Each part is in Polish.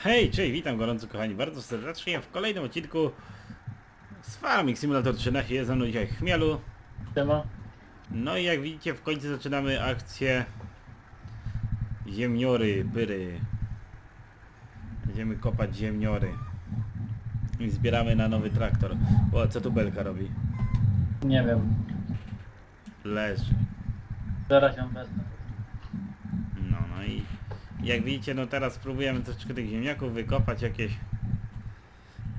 Hej, cześć, witam gorąco kochani bardzo serdecznie w kolejnym odcinku z Farming Simulator 13 jest ze mną dzisiaj Chmielu. Siema. No i jak widzicie w końcu zaczynamy akcję Ziemniory, pyry. Będziemy kopać ziemniory. I zbieramy na nowy traktor. O, co tu belka robi? Nie wiem. Leży. Zaraz ją wezmę. No, no i jak widzicie, no teraz spróbujemy troszeczkę tych ziemniaków wykopać jakieś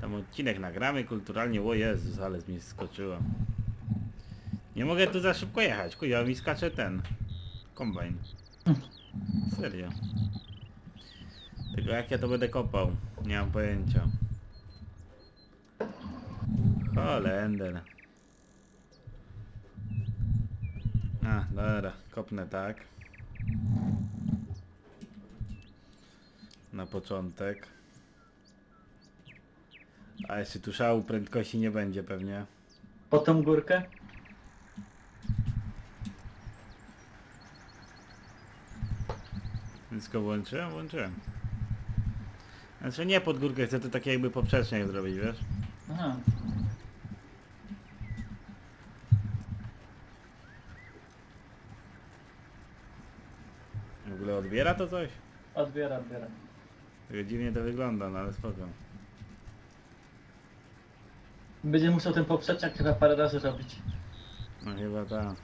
tam odcinek nagramy kulturalnie, o Jezus, ale mi skoczyło. Nie mogę tu za szybko jechać, kuja mi skacze ten kombajn. Serio. Tylko jak ja to będę kopał, nie mam pojęcia. Holender. A, dobra, kopnę tak. Na początek. A jeszcze tu szału prędkości nie będzie pewnie. Po tą górkę? Wszystko włączyłem? Włączyłem. Znaczy nie pod górkę, chcę to takie jakby poprzecznie zrobić, wiesz? Aha. W ogóle odbiera to coś? Odbiera, odbiera. Tylko dziwnie to wygląda, no ale spoko. Będzie musiał ten poprzeczniak chyba parę razy robić. No chyba tak.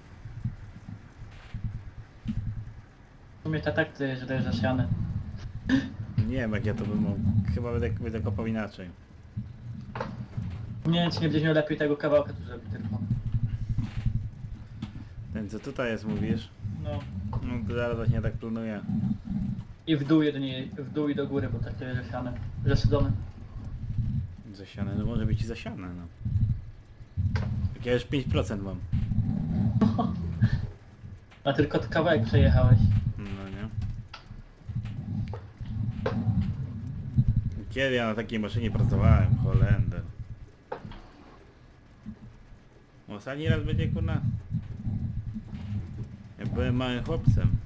W sumie to tak ty że dojeżdżasz Jany. Nie wiem jak ja to bym mógł. Chyba będę, będę kopał inaczej. Nie wiem czy nie będziesz miał lepiej tego kawałka tu zrobić tylko. Ten co tutaj jest mówisz? No. No to zaraz właśnie tak planuję. I w dół jedynie, w dół i do góry, bo tak to jest zasiane. Zasadzone. Zasiane, no może być i zasiane, no. Jak ja już 5% mam. A tylko ty kawałek przejechałeś. No nie. Kiedy ja na takiej maszynie pracowałem? Holender. Ostatni raz będzie kurna. Jak byłem małym chłopcem.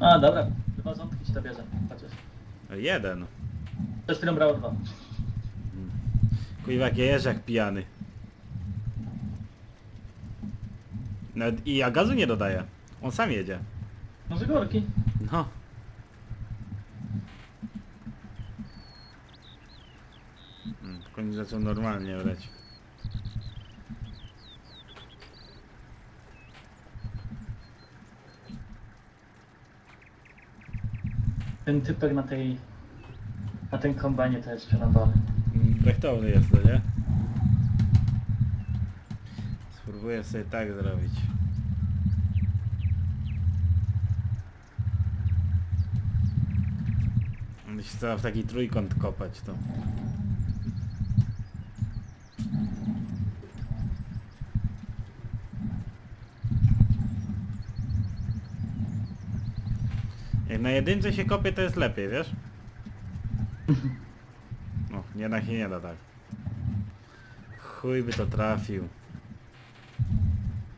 A dobra, dwa ząbki ci to bierze. Chociaż. Jeden. Przed chwilą brało dwa. Kuźwa, jak ja jeżdżę jak pijany. Nawet i ja gazu nie dodaję. On sam jedzie. No z górki. No. Mm, W końcu zaczął normalnie leć. Ten typek na tej... Na tym kombajnie to jest przerąbany. Brechtowny jest to, nie? Spróbuję sobie tak zrobić. Będę się starał w taki trójkąt kopać to. Na jedynce się kopie to jest lepiej, wiesz? No, jednak się nie da tak. Chuj by to trafił.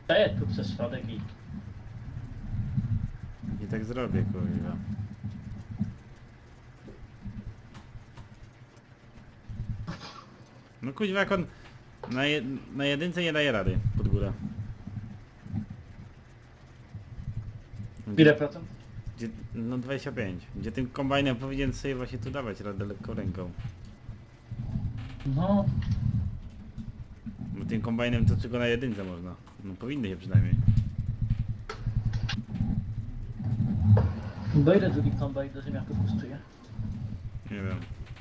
Daję tu przez środek i... I tak zrobię, kurwa. No kuźwa, jak on na, je, na jedynce nie daje rady pod górę. Ile procent? Gdzie, no 25. Gdzie tym kombajnem powinien sobie właśnie tu dawać radę lekką ręką. No, Bo tym kombajnem to tylko na jedynce można. No powinny się przynajmniej. do ile drugi kombajn do ziemniaków kosztuje? Nie wiem.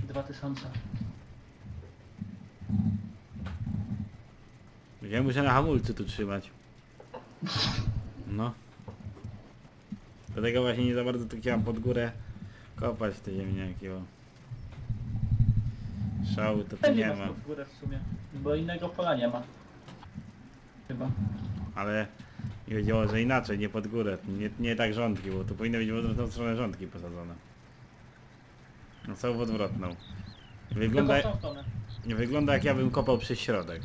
2000. Ja muszę na hamulcu tu trzymać. No. Dlatego właśnie nie za bardzo tu chciałem pod górę kopać te ziemniaki, bo... Szału to tu nie ma. w górę w sumie, bo innego pola nie ma. Chyba. Ale nie chodziło, że inaczej, nie pod górę. Nie, nie tak rządki, bo tu powinny być w odwrotną stronę rządki posadzone. No są w odwrotną. Wygląda, Tylko w tą stronę. wygląda jak ja bym kopał przez środek.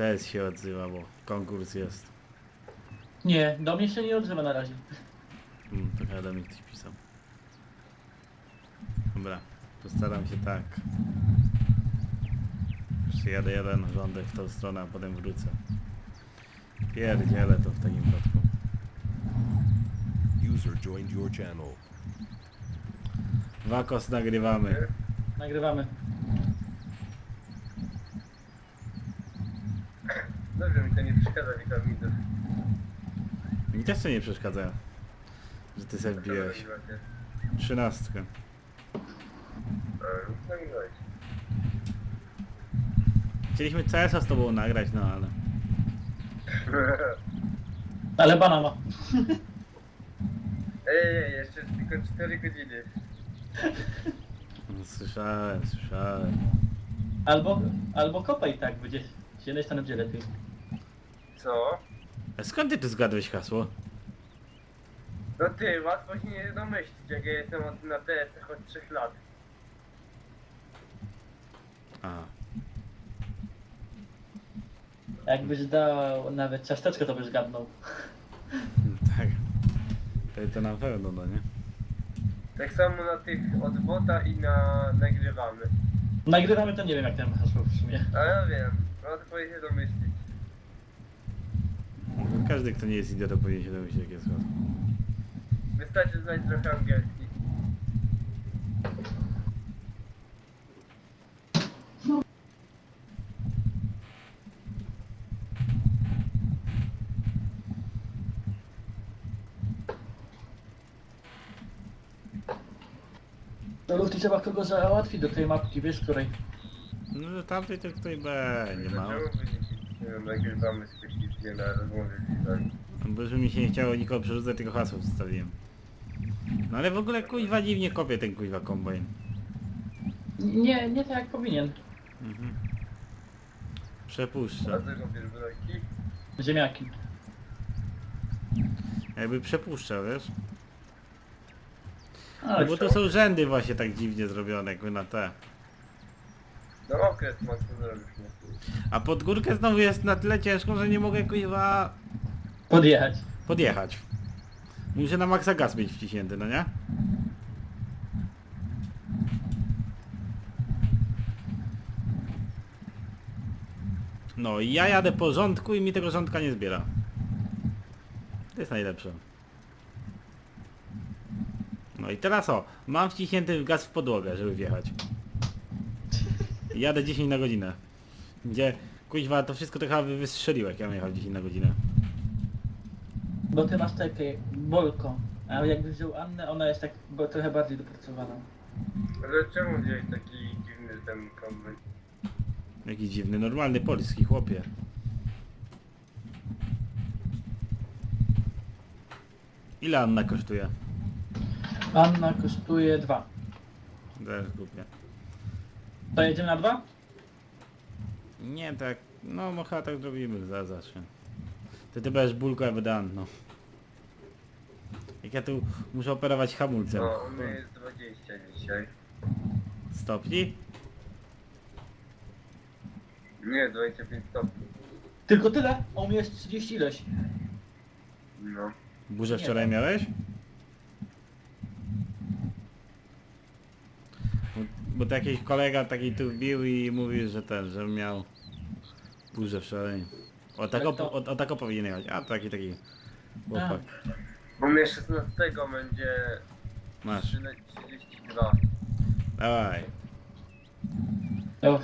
Też się odzywa, bo konkurs jest. Nie, do mnie się nie odzywa na razie. Hmm, to chyba do mnie ktoś pisał. Dobra, postaram się tak. Przyjadę jeden rządek w tą stronę, a potem wrócę. Pierdzielę to w takim wypadku. User joined your channel. Wakos nagrywamy. Nagrywamy. Dobrze, mi to nie przeszkadza witaminy. Mi też to nie przeszkadza, że ty sobie wbiłeś. Trzynastkę. Chcieliśmy CS-a z tobą nagrać, no ale... Ale bana ma. Ej, ej, jeszcze tylko 4 godziny. No, Słyszałem, słyszałem. Albo, albo kopaj tak, będzie. Z jednej strony będzie lepiej. Co? A skąd ty tu zgadłeś hasło? No ty, łatwo się nie domyślić, jak ja jestem od, na TS-ach od 3 lat. A, Jakbyś dał nawet ciasteczko, to byś zgadnął. tak. To, to na pewno, no nie? Tak samo na tych od bota i na nagrywamy. Nagrywamy to nie wiem jak ten hasło w sumie. A ja wiem, łatwo się domyślić. Każdy, kto nie jest idiotą, powinien się domyślić, jakie jest hasło. Wystarczy znać trochę angielski. Do lufty trzeba kogo załatwić do tej mapki, wiesz której. No, że tamtej to ktoś będzie ma. Dlaczego nie, nie wiem, nagrywamy specjalnie na rozmowy z widzami? Bo już mi się nie chciało nikogo przerzucać, tylko hasło wstawiłem. No ale w ogóle kuźwa dziwnie kopie ten kuźwa kombajn. Nie, nie tak jak powinien. Mhm. A Przepuszcza. Ziemiaki. Jakby przepuszcza, wiesz? Ale No bo to są rzędy właśnie tak dziwnie zrobione, jakby na te. No okres ma co zrobić. no. A pod górkę znowu jest na tyle ciężko, że nie mogę kuźwa podjechać. podjechać. Muszę na maksa gaz mieć wciśnięty, no nie? No i ja jadę po rządku i mi tego rządka nie zbiera. To jest najlepsze. No i teraz o, mam wciśnięty gaz w podłogę, żeby wjechać. Jadę 10 na godzinę. Gdzie, kuźwa, to wszystko to chyba wy- wystrzelił, jak ja bym jechał 10 na godzinę. Bo ty masz takie bolko. A jakbyś wziął Annę, ona jest tak bo, trochę bardziej dopracowana. Ale czemu wziąłeś taki dziwny ten kombin? Jakiś dziwny, normalny polski chłopie. Ile Anna kosztuje? Anna kosztuje dwa. Zaraz kupię. To jedziemy na dwa? Nie tak, no no chyba tak zrobimy, za zawsze. Ty ty będziesz bulko, ja będę Anno. Jak ja tu muszę operować hamulcem. No, u mnie jest 20 dzisiaj. Stopni? Nie, 25 stopni. Tylko tyle? A u mnie jest 30 ileś. No. Burzę Nie, wczoraj tak. miałeś? Bo, bo to jakiś kolega taki tu wbił i mówił, że ten, że miał burzę wczoraj. O tako, Jak to? o, o tako powinien jechać. A taki taki chłopak. U mnie 16 będzie Masz. 32. Dawaj. Już.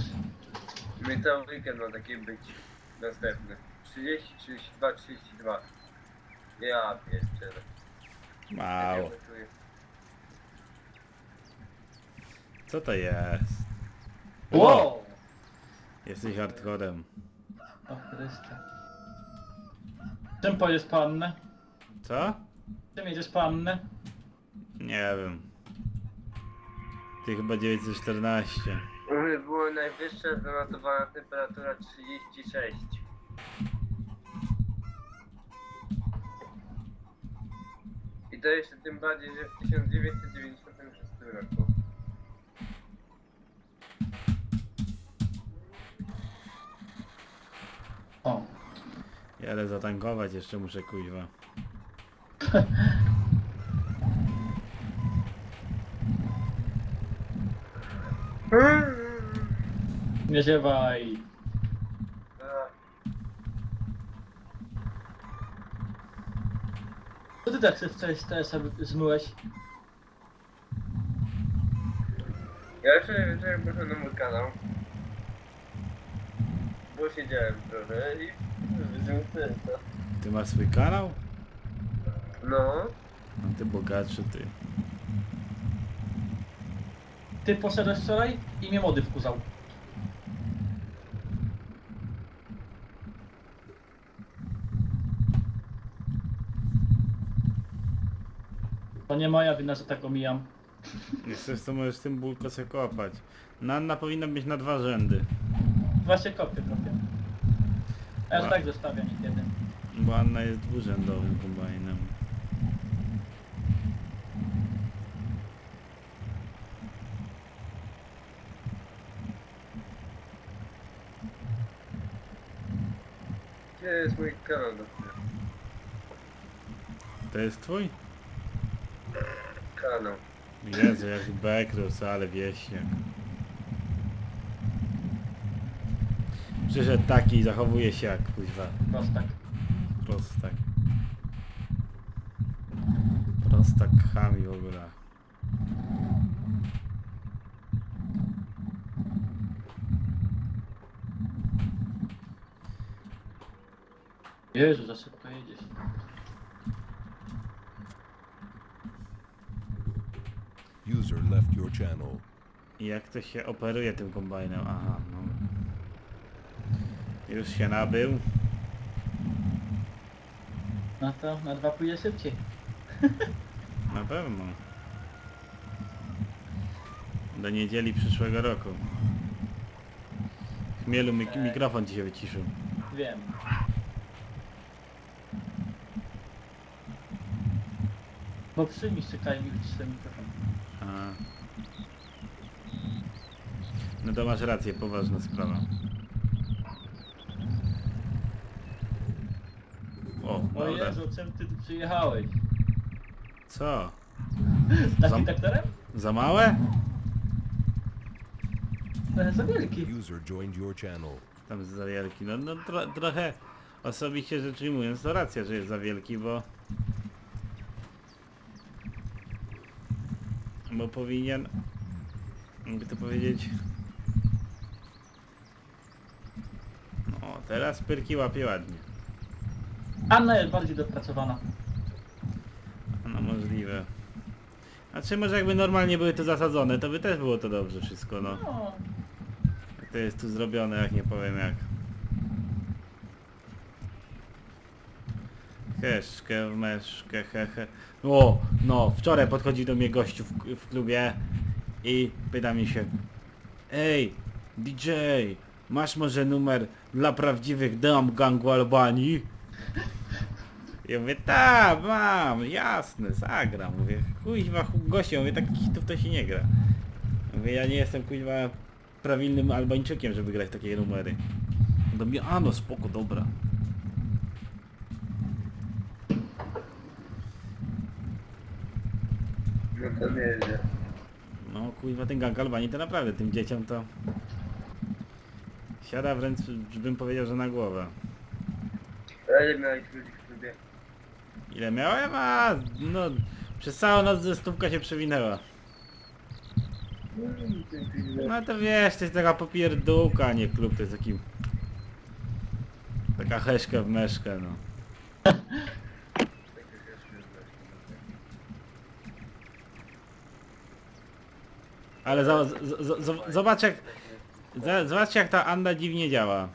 My cały weekend ma taki być następny. 30, 32, 32. Ja pierdzielę. Mało. Ja. Co to jest? Wow! Jesteś hardcorem. O Chryste. Czym pojedziesz po Annę? Co? Czym jedziesz po Annę? Nie wiem. Ty chyba 914. U mnie była najwyższa zanotowana temperatura 36. I to jeszcze tym bardziej, że w 1996 roku. Jadę zatankować, jeszcze muszę kuźwa. Nie ziewaj. Co ty tak chcesz teraz zmyłeś? Ja jeszcze wieczorem poszedłem na mój kanał. Bo siedziałem trochę i Ty masz swój kanał? No, No ty bogatszy ty. Ty poszedłeś wczoraj i mnie mody wkurzał. To nie moja wina, że tak omijam. Chcesz to możesz z tym bulko sobie kopać. No Anna powinna być na dwa rzędy. Właśnie kopię, kopię. Ja tak zostawiam niekiedy. Bo Anna jest dwurzędowym kombajnem. gdzie jest mój kanał? To jest twój? Kanał. Jezu, jak Bekros, ale wieśniak. Przyszedł taki i zachowuje się jak kuźwa. Prostak. Prostak. Prostak chami w ogóle. Jezu, za szybko jedziesz. User left your channel. I jak to się operuje tym kombajnem? Aha, no. Już się nabył. No to na dwa pójdzie szybciej. Na pewno. Do niedzieli przyszłego roku. Chmielu, mik mikrofon ci się wyciszył. Wiem. Bo przyjmij czekaj mi wyciszę mikrofon. A. No to masz rację, poważna sprawa. O, dobra. Jezu, czym ty tu przyjechałeś? Co? Z takim Zam- traktorem? Za małe? Trochę za wielki. User joined your channel. Tam za wielki. No, no tro, trochę osobiście rzecz ujmując, to racja, że jest za wielki, bo... Bo powinien... Jakby to powiedzieć... No, teraz pyrki łapie ładnie. Anna jest bardziej dopracowana. No możliwe. A czy może jakby normalnie były to zasadzone, to by też było to dobrze wszystko, no. No, To jest tu zrobione, jak nie powiem jak. Heszkę, meszkę, hehe. O, no, wczoraj podchodził do mnie gościu w, w klubie i pyta mi się Ej, DJ, masz może numer dla prawdziwych dam gangu Albanii? Ja mówię, tak, mam, jasne, zagram. Mówię, kuźwa, gościu, mówię, takich hitów to się nie gra. Mówię, ja nie jestem kuźwa prawilnym Albańczykiem, żeby grać takie numery. Do mnie, a no spoko, dobra. No to nieźle. No kuźwa, ten gang Albanii to naprawdę tym dzieciom to... Siada wręcz, bym powiedział, że na głowę. Miałeś ludzi w klubie? Ile miałem? A, no, przez całą noc ze stówka się przewinęła. No to wiesz, to jest taka popierdółka, a nie klub, to jest taki... Taka heszka w meszkę, no. Ale za, z, z, z, zobacz jak... za- Zobaczcie jak ta Anda dziwnie działa.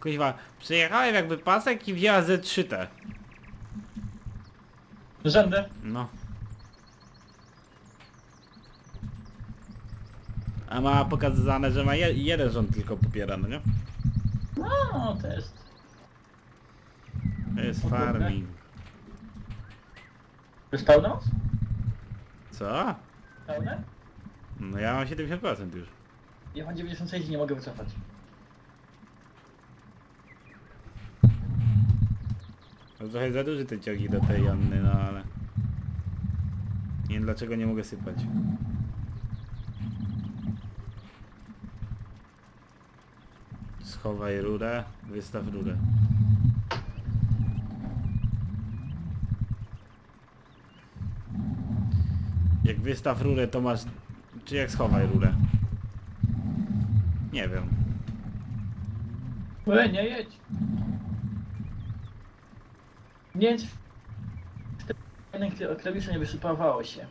Kuźwa, przyjechałem jakby pasek i wzięła ze 3 t rzędę. No. A ma pokazane, że ma je, jeden rząd tylko popiera, no nie? No, to jest. To jest O kurde. farming. Już pełną? Co? Pełne? No ja mam 70% już. Ja mam 96 i nie mogę wycofać. Trochę za duży te ciągi do tej Janny, no ale... Nie wiem dlaczego nie mogę sypać. Schowaj rurę, wystaw rurę. Jak wystaw rurę to masz... Czy jak schowaj rurę? Nie wiem. E, nie jedź. Nie jedź. Jeden kla- klawiszu nie wysypawało się.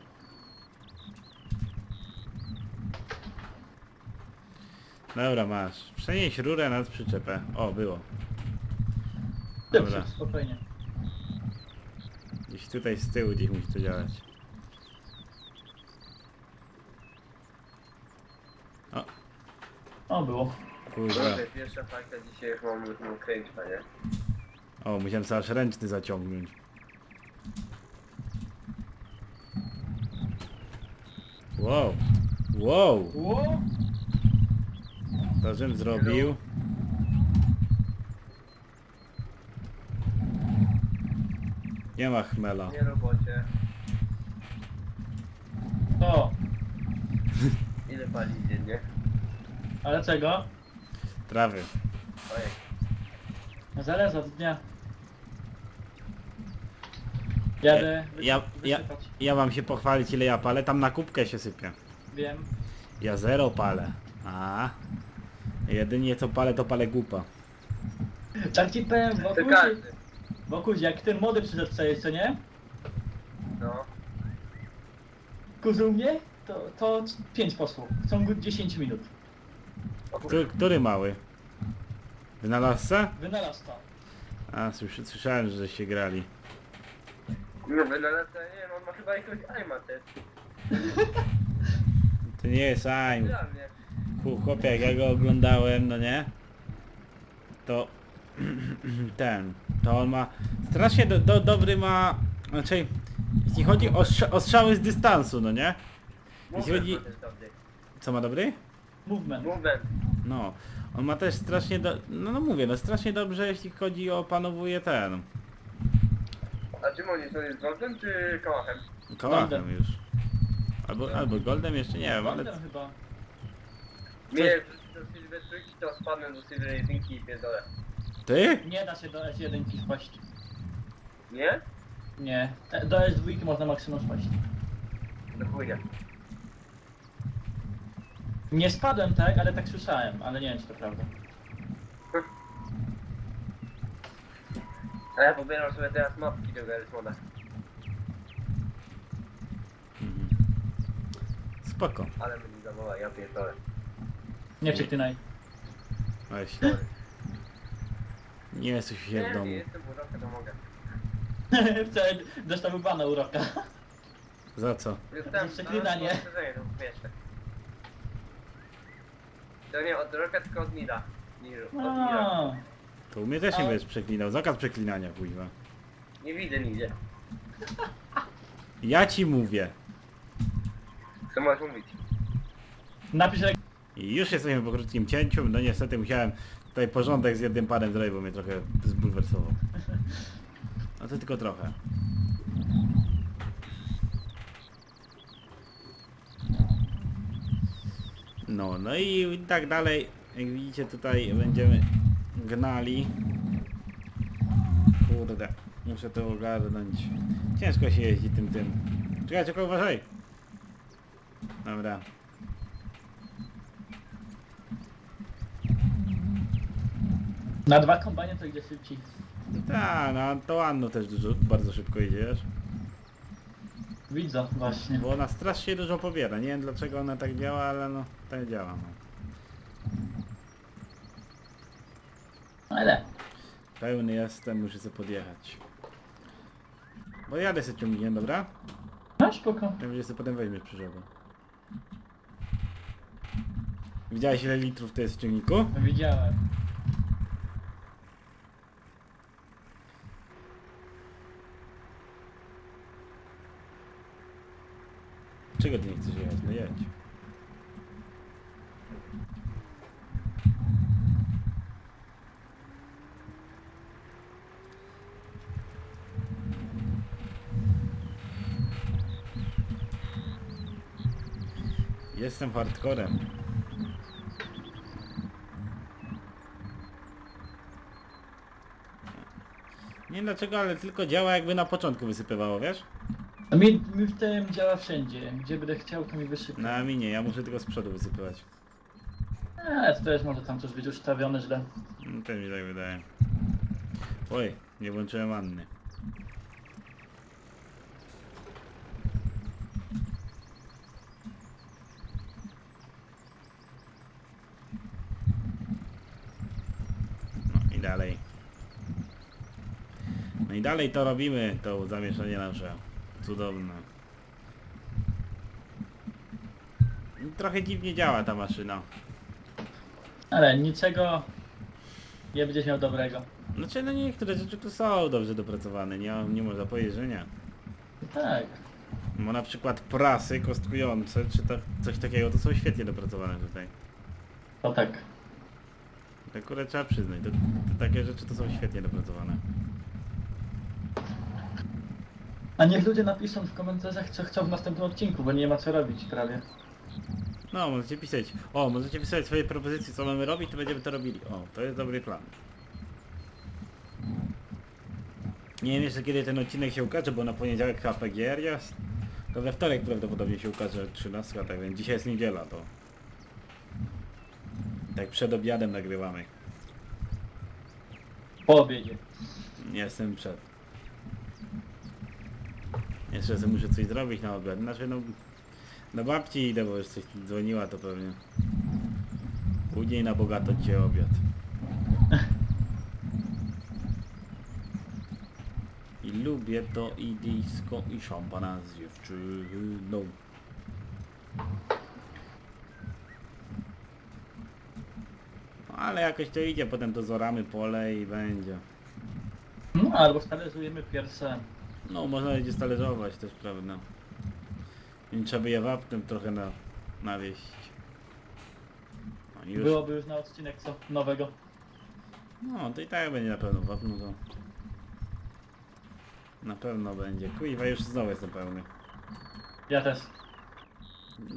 Dobra, masz. Przenieś rurę nad przyczepę. O, było. Dobrze, Dobra. spokojnie. Gdzieś tutaj z tyłu gdzieś musi to działać. O, O, było. kurwa. Kurde, pierwsza fajka dzisiaj już mam mam kręćpa, nie? O, musiałem sobie aż ręczny zaciągnąć. Wow. Wow. Ło! To żem zrobił. Nie ma chmela. Nie robocie. O, Ile pali dziennie? ale czego? Trawy. Ojej. Zależy od dnia. Jadę Ja, wysy- ja, wysypać. ja mam się pochwalić ile ja palę. Tam na kubkę się sypie. Wiem. Ja zero palę. A. Jedynie co palę to palę głupa. Tak ci powiem, To Wokuś, każdy. Wokuś, jak ten młody przyszedł przejeść, co nie? No. Kurzył mnie, to, to 5 posłów. W ciągu 10 minut. Który, który mały? Wynalazca? Wynalazł to. A, słysz, słyszałem, że się grali. No wynalazca, nie wiem, on ma chyba jakiegoś aima też. To nie jest aim. Dla mnie. Chłopie, jak ja go oglądałem, no nie? To ten, to on ma strasznie do, do, dobry ma, znaczy jeśli chodzi o, strza- o strzały z dystansu, no nie? Jeśli Movement chodzi, ma też dobry. co ma dobry? Movement. Movement. No, on ma też strasznie do, no, no mówię, no strasznie dobrze jeśli chodzi o panowuje ten, A czym on jest? On jest Golden czy Kałachem? kołachem Goldem. już. Albo, albo goldem jeszcze nie wiem, ale Goldem chyba. Mnie wrzucić do Silver Trójki, to spadnę do Silver Jedynki i pierdolę. ty? Nie da się do S1 wpaść. Nie? Nie. Do S2 można maksimum spaść. Do chuja. Nie spadłem tak, ale tak słyszałem, ale nie wiem czy to prawda. A ja pobieram sobie teraz mapki do Garry's Moda. Mhm. Spoko, Ale mnie zawoła, ja pierdolę. Nie przeklinaj. weź. Nie jesteś się w Nie, domu. nie jestem uroka, to mogę. Wczoraj dostał bana uroka. Za co? Jestem, Przeklinanie. ale to jest śmieszne. To nie od roka, tylko od Mira. Niru, od Mira. A, To u mnie też nie będziesz przeklinał. Zakaz przeklinania, kuźwa. Nie widzę nigdzie. Ja ci mówię. Co masz mówić? napisz jak... I już jesteśmy po krótkim cięciu. No niestety musiałem tutaj porządek z jednym panem zrobić, bo mnie trochę zbulwersował. No to tylko trochę. No, no i tak dalej. Jak widzicie tutaj będziemy gnali. Kurde, muszę to ogarnąć. Ciężko się jeździ tym tym. Czekaj, czekaj, uważaj. Dobra. Na dwa kombanie to idzie szybciej. Tak, no to Anno też dużo, bardzo szybko idziesz. Widzę właśnie. Bo ona strasznie dużo pobiera. Nie wiem dlaczego ona tak działa, ale no tak działa. No. Ale. Pełny jestem, muszę sobie podjechać. Bo jadę sobie ciągnikiem, dobra? No spoko. Ja będzie sobie potem weźmiesz przyrzody. Widziałeś ile litrów to jest w ciągniku? Widziałem. Czego ty nie chcesz jechać? No jedź. Jestem hardcorem. Nie wiem dlaczego, ale tylko działa jakby na początku wysypywało, wiesz? A mi, mi w tym działa wszędzie. Gdzie będę chciał, to mi wysypie. Na minie, ja muszę tylko z przodu wysypywać. Eee, to też może tam coś być ustawione źle. No, Też mi tak wydaje. Oj, nie włączyłem Anny. No i dalej. No i dalej to robimy, to zamieszanie nasze. Cudowne. Trochę dziwnie działa ta maszyna. Ale niczego nie będziesz miał dobrego. Znaczy, no niektóre rzeczy tu są dobrze dopracowane, nie, nie można powiedzieć, że nie. Tak. Bo na przykład prasy kostkujące, czy tak, coś takiego, to są świetnie dopracowane tutaj. To tak. To akurat trzeba przyznać, to, to takie rzeczy to są świetnie dopracowane. A niech ludzie napiszą w komentarzach, co chcą w następnym odcinku, bo nie ma co robić prawie. No, możecie pisać, o, możecie pisać swoje propozycje, co mamy robić, to będziemy to robili. O, to jest dobry plan. Nie wiem jeszcze kiedy ten odcinek się ukaże, bo na poniedziałek HPGR jest. To we wtorek prawdopodobnie się ukaże 13, tak więc dzisiaj jest niedziela, to... Tak przed obiadem nagrywamy. Po obiedzie. Jestem przed. Jeszcze sobie muszę coś zrobić na obiad. Znaczy no... Do babci idę, bo już coś dzwoniła to pewnie. Później na bogato dzisiaj obiad. I lubię to i disco i szampana z dziewczyną. No, Ale jakoś to idzie, potem to zoramy pole i będzie. No, albo stależujemy pierwsze. No, można będzie stalerzować też, prawda? I trzeba by je wapnem trochę na, nawieść. No, już, Byłoby już na odcinek co nowego. no, to i tak będzie na pewno wapno to. Na pewno będzie. Kuiwa, już znowu jestem pełny. Ja też.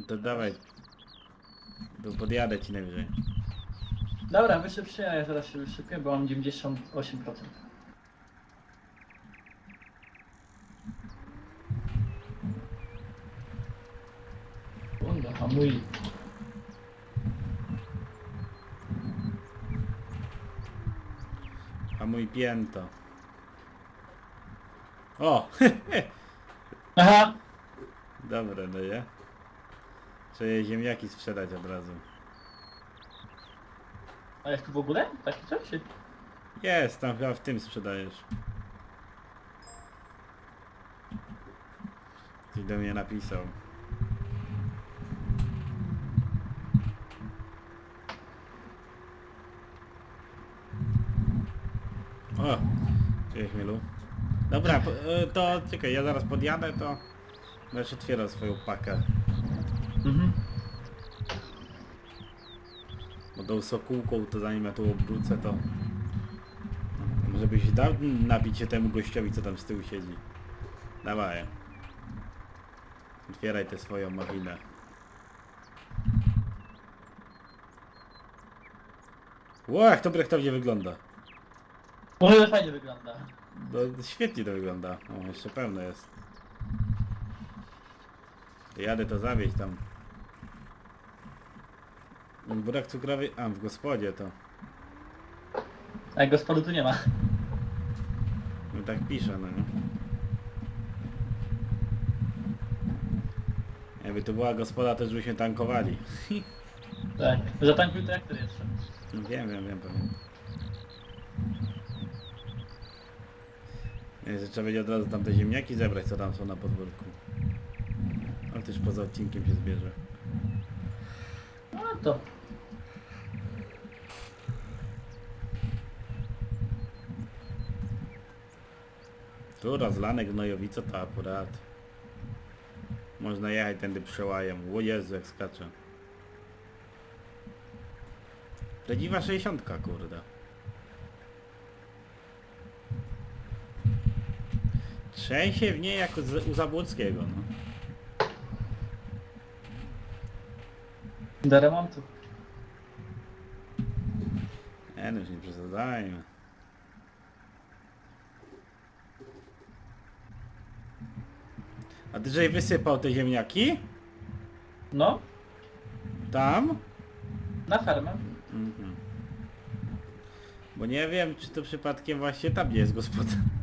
To dawaj. To podjadę ci najwyżej. Dobra, a ja zaraz się wysypię, bo mam 98%. Kurde, hamuj. A mój pięto. O! Aha! Dobre, no nie? Trzeba ziemniaki sprzedać od razu. A jest tu w ogóle? Taki coś? Jest, tam chyba w tym sprzedajesz. Ktoś do mnie napisał. O! Cześć Milu. Dobra, po- e, to czekaj, ja zaraz podjadę, to będziesz otwierał swoją pakę. Mhm. Bo tą sokółką to zanim ja tu obrócę to... Może byś dał napić się temu gościowi co tam z tyłu siedzi. Dawaj. Otwieraj tę swoją machinę. Jak to brechtownie wygląda. Może fajnie wygląda. No, świetnie to wygląda. O, jeszcze pełno jest. To jadę to zawieźć tam. Burak cukrowy... A, w gospodzie to. A jak gospody tu nie ma. No tak pisze, no nie? Jakby to była gospoda, to już byśmy tankowali. Tak. Zatankuj traktor jeszcze. No wiem, wiem, wiem, pewnie. Że trzeba będzie od razu tam te ziemniaki zebrać, co tam są na podwórku. Ale też poza odcinkiem się zbierze. No to. Tu rozlane gnojowice to akurat. Można jechać tędy przełajem. O Jezu, jak skacze. Prawdziwa 60, kurde. Trzęsie w niej jak u Z- u Zabłockiego, no. Do remontu. Nie no, już nie przesadzajmy. A żeś wysypał te ziemniaki? No, Tam? na farmę. Mhm. Bo nie wiem, czy to przypadkiem właśnie tam nie jest gospodarka.